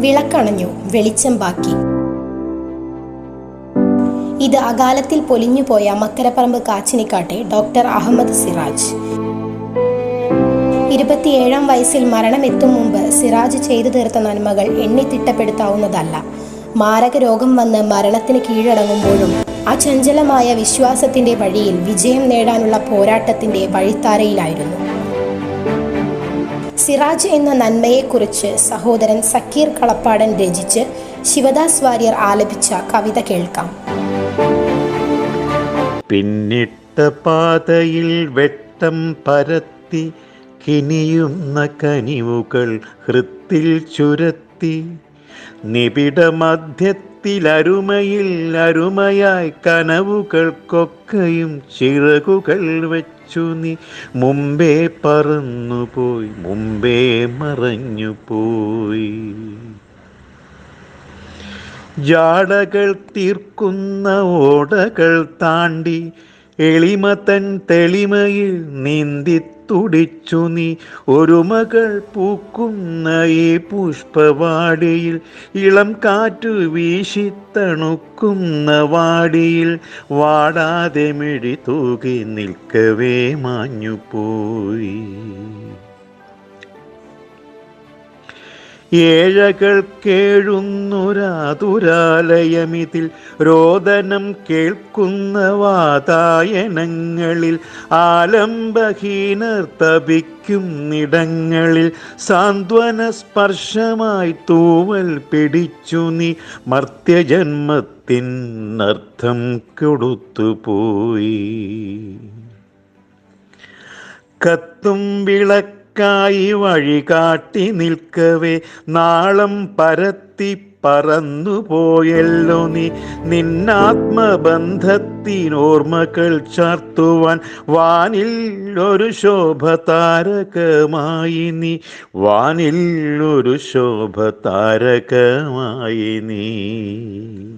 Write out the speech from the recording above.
വിളക്കണഞ്ഞു വെളിച്ചം ബാക്കി ഇത് അകാലത്തിൽ പൊലിഞ്ഞുപോയ മക്കരപ്പറമ്പ് കാച്ചിനിക്കാട്ടെ ഡോക്ടർ അഹമ്മദ് സിറാജ്. ഇരുപത്തിയേഴാം വയസ്സിൽ മരണമെത്തും മുമ്പ് സിറാജ് ചെയ്തു തീർത്ത നന്മകൾ എണ്ണിത്തിട്ടപ്പെടുത്താവുന്നതല്ല മാരക രോഗം വന്ന് മരണത്തിന് കീഴടങ്ങുമ്പോഴും ആ ചഞ്ചലമായ വിശ്വാസത്തിന്റെ വഴിയിൽ വിജയം നേടാനുള്ള പോരാട്ടത്തിന്റെ വഴിത്താരയിലായിരുന്നു. സിറാജ് എന്ന നന്മയെക്കുറിച്ച് സഹോദരൻ സക്കീർ കളപ്പാടൻ രചിച്ച് ശിവദാസ് വാര്യർ ആലപിച്ച കവിത കേൾക്കാം. പിന്നിട്ട പാതയിൽ വെട്ടം പരത്തി കിനിയുന്ന കനിവുകൾ ഹൃത്തിൽ ചുരത്തി. നിബിഡ മധ്യത്തിൽ അരുമയിൽ അരുമയായി കനവുകൾക്കൊക്കെയും ചിറകുകൾ വെച്ചു നീ. മുമ്പേ പറന്നുപോയി മുമ്പേ മറഞ്ഞു പോയി ജാടകൾ തീർക്കുന്ന ഓടകൾ താണ്ടി എളിമതൻ തെളിമയിൽ നീന്തി തുടിച്ചു നീ. ഒരു മകൾ പൂക്കുന്ന ഈ പുഷ്പവാടിയിൽ ഇളം കാറ്റു വീശി തണുക്കുന്ന വാടിയിൽ വാടാതെ മിഴി തൂകി നിൽക്കവേ മാഞ്ഞുപോയി. ഏഴകൾ കേഴുന്നൊരാതുരാലയമിതിൽ രോദനം കേൾക്കുന്ന വാതായനങ്ങളിൽ ആലംബഹീനർ തപിക്കുന്നിടങ്ങളിൽ സാന്ത്വന സ്പർശമായി തൂവൽ പിടിച്ചു നീ മർത്യജന്മത്തിൻ അർത്ഥം കൊടുത്തുപോയി കത്തും വിളക്കായി വഴി കാട്ടി നിൽക്കവേ നാളം പരത്തി പറന്നുപോയല്ലോ നീ. നിന്നാത്മബന്ധത്തിനോർമ്മകൾ ചാർത്തുവാൻ വാനിൽ ഒരു ശോഭ താരകമായി നീ. വാനിൽ ഒരു ശോഭ താരകമായി നീ.